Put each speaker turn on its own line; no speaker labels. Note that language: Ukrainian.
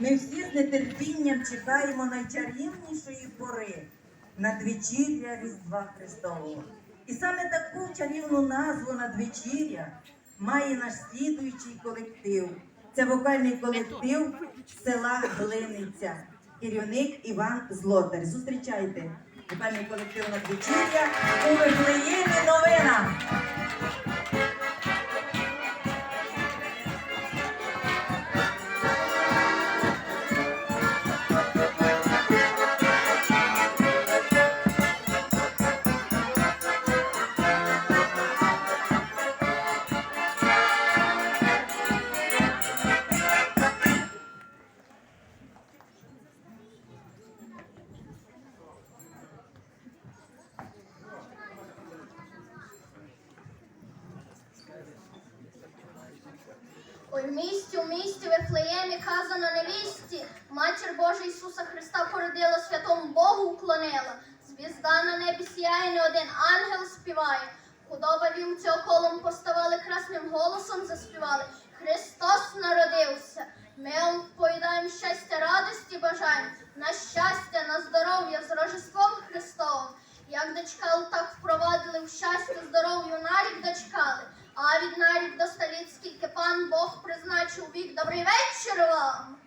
Ми всі з нетерпінням чекаємо найчарівнішої пори надвечіря Різдва Христового. І саме таку чарівну назву надвечіря має наш слідуючий колектив. Це вокальний колектив села Глиниця. Керівник Іван Злотар. Зустрічайте вокальний колектив надвечіря у Вифлеємі новина.
Ой, в місті, у місті Вифлеємі казано невісті, Матір Божа Ісуса Христа породила, святому Богу уклонила. Звізда на небі сіяє, не один ангел співає. Худоба вівця околом поставали, красним голосом заспівали. Христос народився. Ми вам повідаємо щастя, радості бажаємо, на щастя, на здоров'я з Рождеством Христовим. Як дочкали, так впровадили в щастя, здоров'ю нарік дочкали. А від нарік до скільки пан Бог призначив вік. Добрий вечір вам.